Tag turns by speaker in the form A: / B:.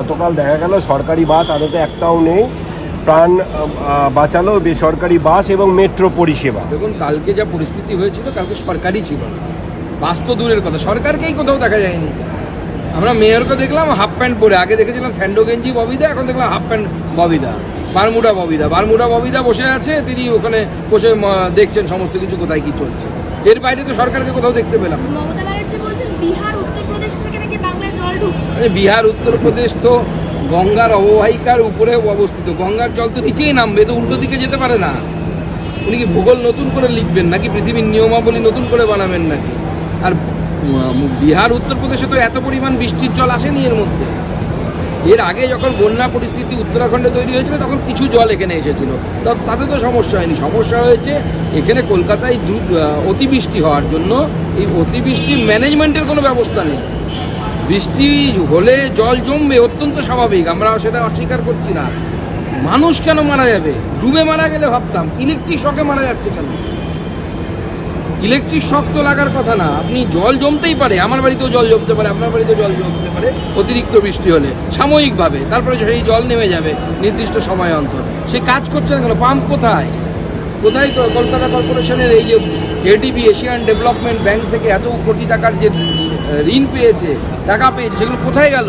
A: গতকাল দেখা গেল সরকারি বাস আদতে একটাও নেই। প্রাণ বাঁচালো বেসরকারি বাস এবং মেট্রো পরিষেবা।
B: দেখুন কালকে যা পরিস্থিতি হয়েছিল কালকে সরকারই ছিল না। বাস তো দূরের কথা সরকারকেই কোথাও দেখা যায়নি। আমরা মেয়রকে দেখলাম হাফ প্যান্ট পরে। আগে দেখেছিলাম স্যান্ডো গেঞ্জি ববিদা এখন দেখলাম হাফ প্যান্ট ববিদা বারমুডা ববিদা। বারমুডা ববিদা বসে আছে তিনি ওখানে বসে দেখছেন সমস্ত কিছু কোথায় কি চলছে। এর বাইরে তো সরকারকে কোথাও দেখতে পেলাম না।
C: মমতা ব্যানার্জি বলছেন বিহার উত্তরপ্রদেশ থেকে নাকি বাংলায় জল
B: বিহার উত্তরপ্রদেশ তো গঙ্গার অববাহিকার উপরে অবস্থিত। গঙ্গার জল তো নিচেই নামবে, তো উল্টো দিকে যেতে পারে না। উনি কি ভূগোল নতুন করে লিখবেন নাকি পৃথিবীর নিয়মাবলী নতুন করে বানাবেন নাকি? আর বিহার উত্তরপ্রদেশে তো এত পরিমাণ বৃষ্টির জল আসেনি এর মধ্যে। এর আগে যখন বন্যা পরিস্থিতি উত্তরাখণ্ডে তৈরি হয়েছিল, তখন কিছু জল এখানে এসেছিল। তাতে তো সমস্যা হয়নি। সমস্যা হয়েছে, এখানে কলকাতায় অতিবৃষ্টি হওয়ার জন্য এই অতিবৃষ্টির ম্যানেজমেন্টের কোনো ব্যবস্থা নেই। বৃষ্টি হলে জল জমবে অত্যন্ত স্বাভাবিক, আমরা সেটা অস্বীকার করছি না। মানুষ কেন মারা যাবে? ডুবে মারা গেলে ভাবতাম ইলেকট্রিক শকে মারা যাচ্ছে কেন? ইলেকট্রিক শক তো লাগার কথা না, আপনি জল জমতেই পারে, আমার বাড়িতেও জল জমতে পারে, আপনার বাড়িতেও জল জমতে পারে, অতিরিক্ত বৃষ্টি হলে, সাময়িকভাবে, তারপরে সেই জল নেমে যাবে, নির্দিষ্ট সময় অন্তর। সে কাজ করছে না কেন? পাম্প কোথায়? কোথায় কলকাতা কর্পোরেশনের এই যে এডিবি এশিয়ান ডেভেলপমেন্ট ব্যাংক থেকে এত কোটি টাকার যে ঋণ পেয়েছে টাকা পেয়েছে সেগুলো কোথায় গেল?